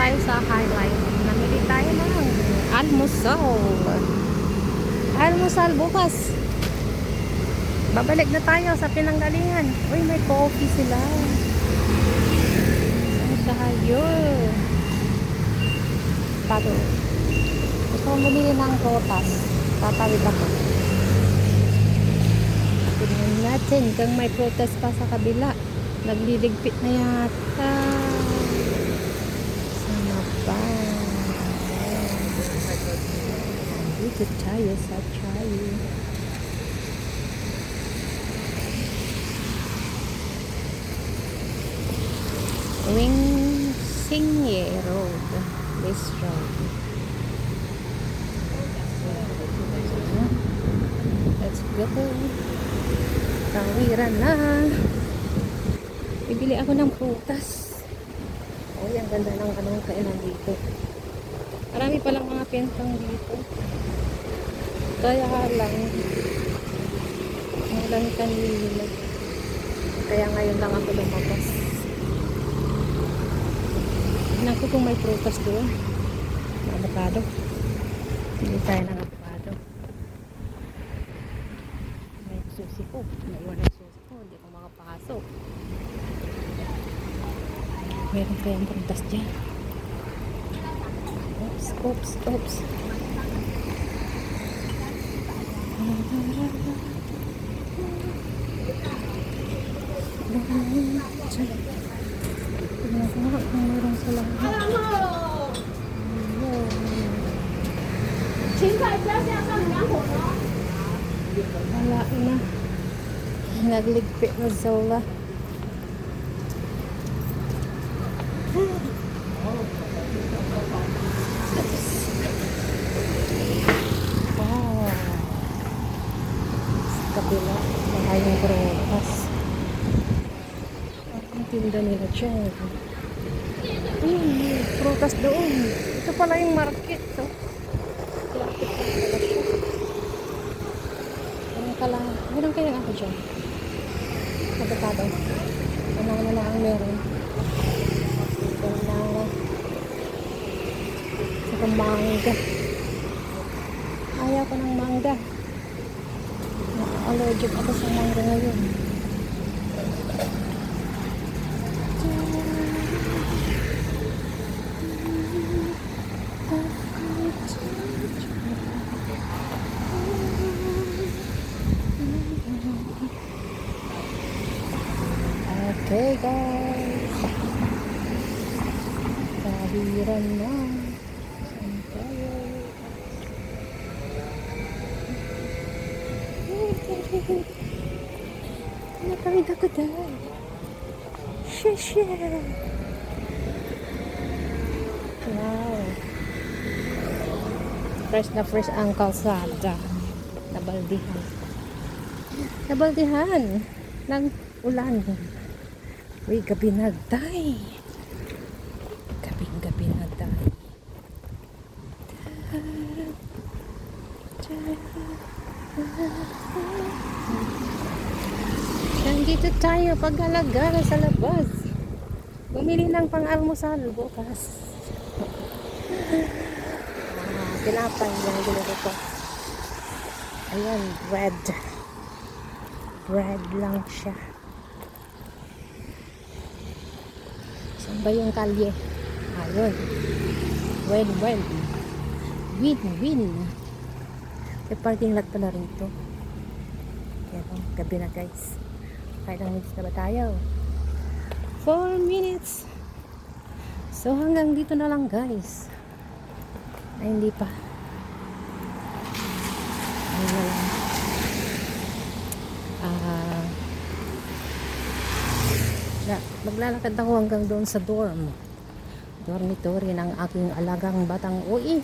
tayo sa Highline. Namili tayo ng almusal. Almusal bukas. Babalik na tayo sa pinanggalingan. Uy, may coffee sila. Saan tayo? Pado. Gusto kong bumili ng protas. Tatawid ako. Tingnan natin kung may protest pa sa kabila. Nagliligpit na yata. Sana ba? Dito tayo sa tayo. Wing Singye Road. This road. Let's go. Tawiran na. Bibili ako ng prutas. Uy, ang ganda ng anong kainan dito. Marami palang mga pentang dito. Kaya lang, walang kanila. Kaya ngayon lang ako lumabas. Tignan ko kung may prutas doon. Avocado. Hindi tayo ng avocado. May susi ko. Naiwan ang susi ko. Hindi ako makapasok. Meron kayang prutas dyan. Oops, oops, oops. Pinagawa kung meron na. Sa wala. Maraming prutas. Ang tinda nila dyan. Hmm, may prutas doon. Ito pala yung market. So. Lapit pala siya. Ganun pala. Meron kayang ako dyan. Avocado. Ano na lang ang meron. Banana. Saka mangga. Ayaw ko ng mangga. Allergic ako sa mangga ngayon. Okay guys. Kahiran na. Saan tayo? Nakawid ako dahil. Shit, Wow. Fresh na fresh ang kalsada. Nabaldihan. Nabaldihan. Ng ulan. Uy, gabi na day. Gabing gabi na day. Nandito tayo pag-alagala sa labas. Bumili ng pang-almusal bukas. Ah, tinapay yung ginagawa ko. Ayan, bread. Bread lang siya. Saan ba yung kalye? Ayun. Win, win. May parking lot pala rin ito. Kaya po, gabi na guys. Kailang minutes na ba tayo? 4 minutes. So hanggang dito na lang guys. Ay hindi pa. Ano na lang. Ah... Na- maglalakad ako hanggang doon sa dorm. Dormitory ng aking alagang batang ui.